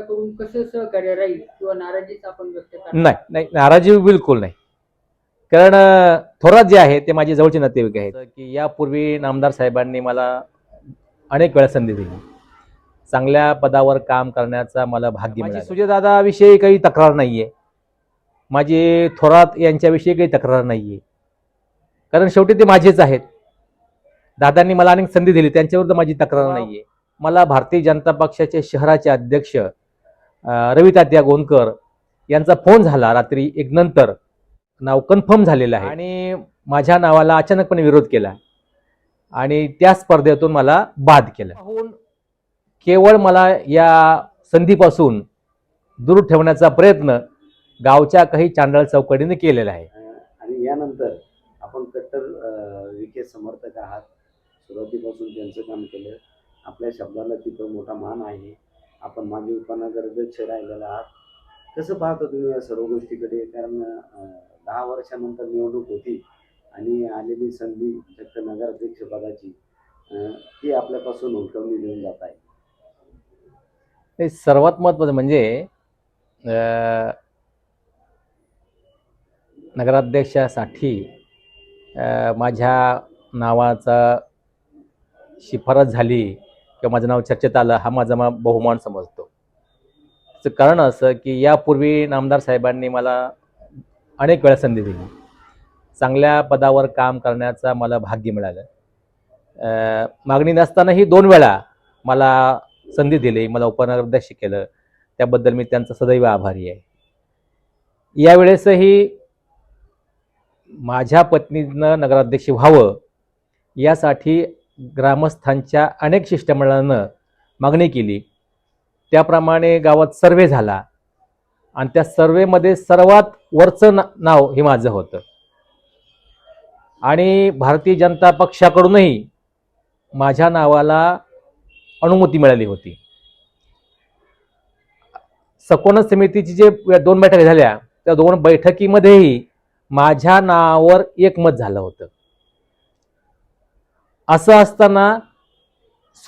कसं सहकार्य राहील किंवा नाराजीच आपण व्यक्त करणार? नाही नाही नाराजी बिलकुल नाही. कारण थोरात जे आहे ते माझे जवळचे नातेवाईक आहेत. की यापूर्वी नामदार साहेबांनी मला अनेक वेळा संधी दिली. चांगल्या पदावर काम करण्याचा मला भाग्य माझी सुजयदादाविषयी काही तक्रार नाही आहे माझी थोरात यांच्याविषयी काही तक्रार नाही आहे कारण शेवटी ते माझेच आहेत. दादांनी मला अनेक संधी दिली त्यांच्यावर तर माझी तक्रार नाही आहे मला भारतीय जनता पक्षाचे शहराचे अध्यक्ष अं, रवी तात्या गोंदकर यांचा फोन झाला रात्री एक नंतर. नाव कन्फर्म झालेलं आहे. आणि माझ्या नावाला अचानकपणे विरोध केला. आणि त्या स्पर्धेतून मला बाद केलं. पाहून केवळ मला या संधीपासून दूर ठेवण्याचा प्रयत्न गावच्या काही चांडळ चौकडीने केलेला आहे. आणि यानंतर आपण कट्टर विखे समर्थक आहात. सुरुवातीपासून त्यांचं काम केलं. आपल्या शब्दाला तिथं मोठा मान आहे. आपण मागे उपनगराध्यक्ष राहिलेला आहात कसं पाहता तुम्ही या सर्व गोष्टीकडे? कारण दहा वर्षानंतर निवडणूक होती आणि आलेली संधी फक्त नगराध्यक्ष पदाची ती आपल्यापासून हुलकवली देऊन जात आहे. हे सर्वात महत्त्वाचं म्हणजे नगराध्यक्षासाठी माझ्या नावाचा शिफारस झाली. किंवा माझं नाव चर्चेत आलं हा माझा मला बहुमान समजतो. त्याचं कारण असं की यापूर्वी नामदार साहेबांनी मला अनेक वेळा संधी दिली. चांगल्या पदावर काम करण्याचा मला भाग्य मिळालं. मागणी नसतानाही दोन वेळा मला संधी दिली मला उपनगराध्यक्ष केलं. त्याबद्दल मी त्यांचा सदैव आभारी आहे. यावेळेसही माझ्या पत्नीनं नगराध्यक्ष व्हावं यासाठी ग्रामस्थांच्या अनेक शिष्टमंडळानं मागणी केली. त्याप्रमाणे गावात सर्वे झाला. आणि त्या सर्वेमध्ये सर्वात वरचं ना नाव हे माझं होतं. आणि भारतीय जनता पक्षाकडूनही माझ्या नावाला अनुमती मिळाली होती. सकोन समितीची जे दोन बैठक झाल्या त्या दोन बैठकीमध्येही माझ्या नावावर एकमत झालं होतं. असं असताना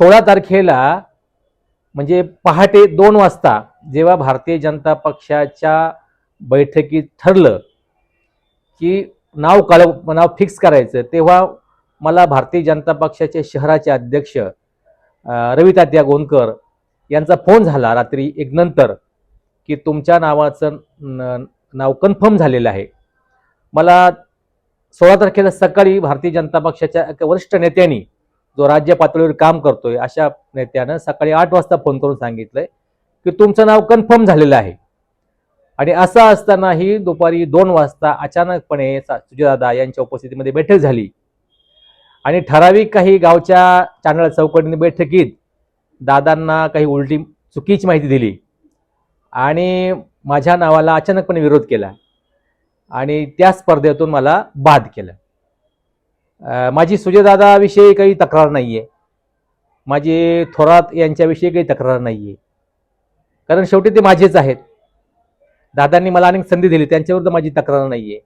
सोळा तारखेला म्हणजे पहाटे दोन वाजता जेव्हा भारतीय जनता पक्षाच्या बैठकीत ठरलं की नाव काळ नाव फिक्स करायचं तेव्हा मला भारतीय जनता पक्षाचे शहराचे अध्यक्ष अं, रवी तात्या गोंदकर यांचा फोन झाला रात्री एक नंतर की तुमच्या नावाचं न- नाव कन्फर्म झालेलं आहे. मला सोळा तारखेला सकाळी भारतीय जनता पक्षाच्या एका वरिष्ठ नेत्यांनी जो राज्य पातळीवर काम करतोय अशा नेत्यानं सकाळी आठ वाजता फोन करून सांगितलंय की तुमचं नाव कन्फर्म झालेलं आहे. आणि असं असतानाही दुपारी दोन वाजता अचानकपणे सा- सुजयदादा यांच्या उपस्थितीमध्ये बैठक झाली. आणि ठराविक काही गावच्या चांदळ चौकटीने बैठकीत दादांना काही उलटी चुकीची माहिती दिली. आणि माझ्या नावाला अचानकपणे विरोध केला. आणि त्या स्पर्धेतून मला बाद केलं. माझी सुजयदादाविषयी काही तक्रार नाही आहे माझी थोरात यांच्याविषयी काही तक्रार नाही आहे कारण शेवटी ते माझेच आहेत. दादांनी मला अनेक संधी दिली त्यांच्यावर तर माझी तक्रार नाही आहे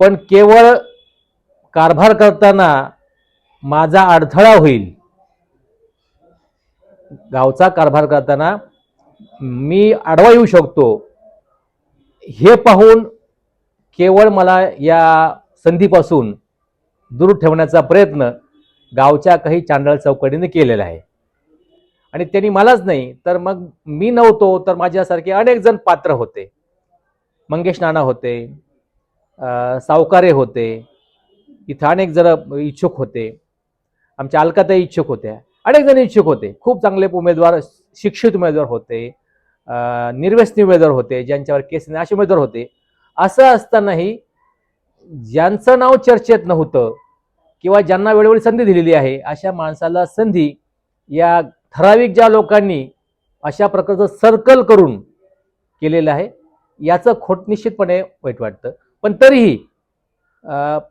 पण केवळ कारभार करताना माझा अडथळा होईल गावचा कारभार करताना मी आडवा येऊ शकतो हे पाहून केवळ मला या संधीपासून दूर ठेवण्याचा प्रयत्न गावच्या काही चांडळ चौकडीने केलेला आहे. आणि त्यांनी मलाच नाही तर मग मी नव्हतो तर माझ्यासारखे अनेक जण पात्र होते. मंगेश नाना होते सावकारे होते इथं अनेक जण इच्छुक होते. आमच्या अलकाताई इच्छुक होत्या. अनेक जण इच्छुक होते. खूप चांगले उमेदवार शिक्षित उमेदवार होते अं, निर्व्यसनी उमेदवार होते ज्यांच्यावर केस नाही असे उमेदवार होते. असं असतानाही ज्यांचं नाव चर्चेत नव्हतं किंवा ज्यांना वेळोवेळी संधी दिलेली आहे अशा माणसाला संधी या ठराविक ज्या लोकांनी अशा प्रकारचं सर्कल करून केलेलं आहे याचं खोट निश्चितपणे वाईट वाटतं. पण तरीही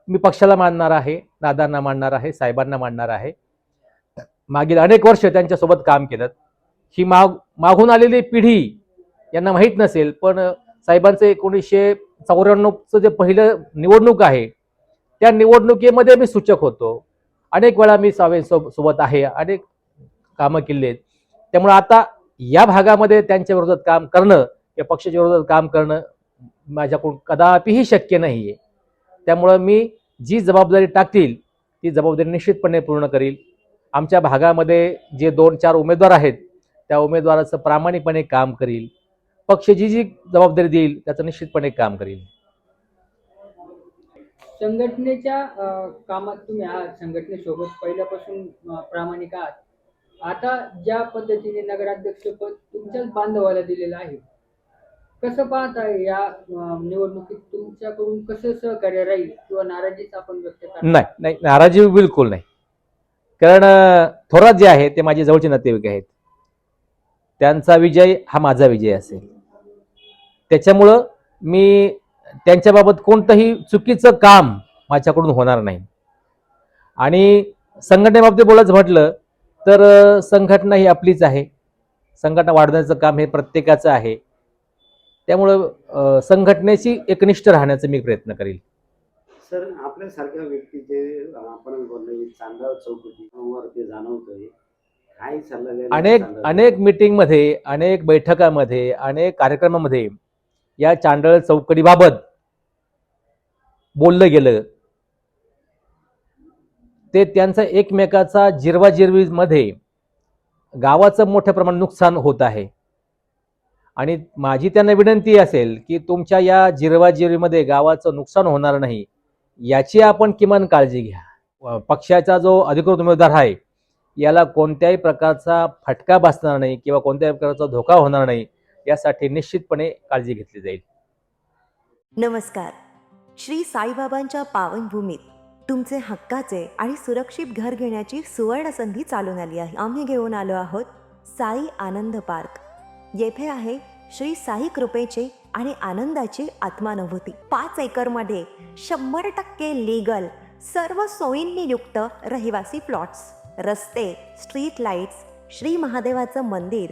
मी पक्षाला मानणार आहे दादांना मानणार आहे साहेबांना मानणार आहे. मागील अनेक वर्ष त्यांच्यासोबत काम केलं. ही माग मागून आलेली पिढी यांना माहीत नसेल पण साहेबांचं एकोणीसशे चौऱ्याण्णवचं जे पहिलं निवडणूक आहे त्या निवडणुकीमध्ये मी सूचक होतो. अनेक वेळा मी सावे सोब- सोबत आहे अनेक कामं केली आहेत त्यामुळे आता या भागामध्ये त्यांच्या विरोधात काम करणं किंवा पक्षाच्या विरोधात काम करणं माझ्याकडून कदापिही शक्य नाही आहे त्यामुळं मी जी जबाबदारी टाकतील ती जबाबदारी निश्चितपणे पूर्ण करील. आमच्या भागामध्ये जे दोन चार उमेदवार आहेत त्या उमेदवाराचं प्रामाणिकपणे काम करील. पक्ष जी जी जबाबदारी देईल त्याचं निश्चितपणे काम करील. संघटनेच्या कामात तुम्ही आहात संघटनेसोबत पहिल्यापासून प्रामाणिक आहात. आता ज्या पद्धतीने नगराध्यक्षपद तुमच्याच बांधवाला दिलेलं आहे कसं पाहताय या निवडणुकीत तुमच्याकडून कसं सहकार्य राहील किंवा नाराजीच आपण व्यक्त नाही नाही नाराजी बिलकुल नाही. कारण थोरात जे आहे ते माझे जवळचे नातेवाईक आहेत. त्यांचा विजय हा माझा विजय असेल. त्याच्यामुळं मी त्यांच्याबाबत कोणतंही चुकीचं काम माझ्याकडून होणार नाही. आणि संघटनेबाबतीत बोलायचं म्हटलं तर संघटना ही आपलीच आहे. संघटना वाढवण्याचं काम हे प्रत्येकाचं आहे. त्यामुळं संघटनेशी एकनिष्ठ राहण्याचा मी प्रयत्न करेल. सर आपल्यासारख्या व्यक्तीचे आपण बोललो चांगला चौकटीवर ते जाणवतोय. काय सल्ला अनेक? अनेक मीटिंगमध्ये अनेक बैठकामध्ये अनेक कार्यक्रमामध्ये या चांडळ चौकडीबाबत बोललं गेलं. ते त्यांचा एकमेकाचा जिरवाजिरवीमध्ये गावाचं मोठ्या प्रमाणात नुकसान होत आहे. आणि माझी त्यांना विनंती असेल की तुमच्या या जिरवाजिरवीमध्ये गावाचं नुकसान होणार नाही याची आपण किमान काळजी घ्या. पक्षाचा जो अधिकृत उमेदवार आहे याला कोणत्याही प्रकारचा फटका बसणार नाही किंवा कोणत्याही प्रकारचा धोका होणार नाही. यासाठी निश्चितपणे काळजी घेतली जाईल. नमस्कार. श्री साईबाबांच्या पावनभूमीत तुमचे हक्काचे आणि सुरक्षित घर घेण्याची सुवर्ण संधी चालून आली आहे. आम्ही घेऊन आलो आहोत साई आनंद पार्क. येथे आहे श्री साई कृपेचे आणि आनंदाची आत्मानुभूती. पाच एकरमध्ये शंभर टक्के लीगल सर्व सोयींनी युक्त रहिवासी प्लॉट्स रस्ते स्ट्रीट लाईट्स श्री महादेवाचं मंदिर